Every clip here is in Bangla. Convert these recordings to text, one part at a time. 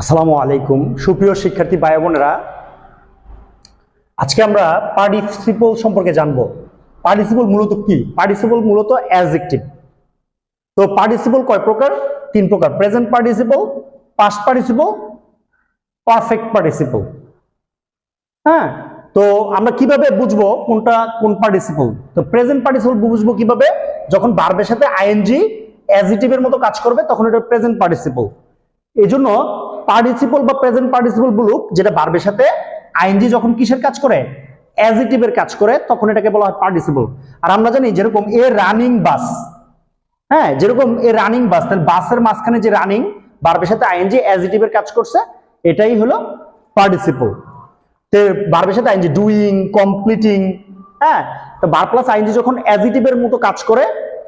আসসালামু আলাইকুম। সুপ্রিয় শিক্ষার্থী ভাই বোনেরা আজকে আমরা পার্টিসিপল সম্পর্কে জানব। পার্টিসিপল মূলত কি? পার্টিসিপল মূলত অ্যাডজেক্টিভ তো পার্টিসিপল কয় প্রকার? তিন প্রকার। Present participle past participle perfect participle হ্যাঁ? তো আমরা কীভাবে বুঝব কোনটা কোন পার্টিসিপল তো প্রেজেন্ট পার্টিসিপল বুঝব কীভাবে? যখন ভার্বের সাথে আইএনজি অ্যাজিটিভের মতো কাজ করবে, তখন এটা প্রেজেন্ট পার্টিসিপল এই জন্য পার্টিসিপল বা প্রেজেন্ট পার্টিসিপল বলুক, যেটা ভার্বের সাথে আইএনজি যখন কিসের কাজ করে? অ্যাজিটিভের কাজ করে, তখন এটাকে বলা হয় পার্টিসিপল আর আমরা জানি যেরকম এ রানিং বাস হ্যাঁ যেরকম এ রানিং বাস তাহলে বাসের মাঝখানে যে রানিং ভার্বের সাথে আইএনজি অ্যাজিটিভের কাজ করছে, এটাই হলো পার্টিসিপল তো ভার্বের সাথে আইনজি ডুইং কমপ্লিটিং হ্যাঁ তো বার প্লাস আইনজি যখন অ্যাজিটিভের মতো কাজ করে,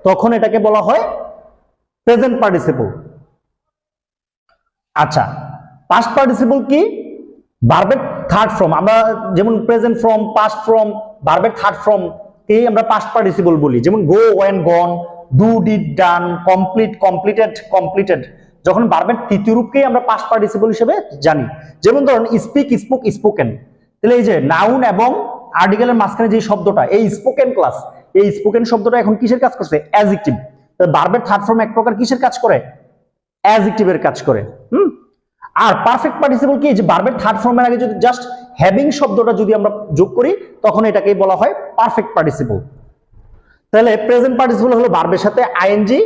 তখন এটাকে বলা হয় প্রেজেন্ট পার্টিসিপল আচ্ছা পাস্ট পার্টিসিপল কি? ভার্বের থার্ড ফর্ম আমরা যেমন প্রেজেন্ট ফর্ম পাস্ট ফর্ম ভার্বের থার্ড ফর্ম কে আমরা পাস্ট পার্টিসিপল বলি। যেমন go went gone do did done complete completed completed যখন ভার্বের তৃতীয় রূপকেই আমরা পাস্ট পার্টিসিপল হিসেবে জানি। যেমন ধরুন স্পিক স্পোক স্পোকেন তাহলে এই যে নাউন এবং আর্টিকেলের মাঝখানে যে শব্দটা, এই স্পোকেন ক্লাস এই স্পোকেন শব্দটা এখন কিসের কাজ করছে? অ্যাজেক্টিভ ভার্বের থার্ড ফর্ম এক প্রকার কিসের কাজ করে? অ্যাজেক্টিভের কাজ করে, হুম? আর পারফেক্ট পার্টিসিপল কি? যে ভার্বের থার্ড ফর্মের আগে যদি জাস্ট হ্যাভিং শব্দটা যদি আমরা যোগ করি, তখন এটাকেই বলা হয় পারফেক্ট পার্টিসিপল তাহলে প্রেজেন্ট পার্টিসিপল হলো ভার্বের সাথে আইএনজি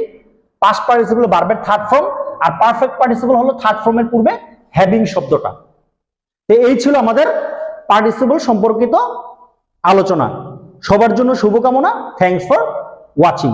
পাস্ট পার্টিসিপল ভার্বের থার্ড ফর্ম আর পারফেক্ট পার্টিসিপল হলো থার্ড ফর্মের পূর্বে হ্যাভিং শব্দটা। তো এই ছিল আমাদের পার্টিসিপল সম্পর্কিত আলোচনা। সবার জন্য শুভকামনা। Thanks for watching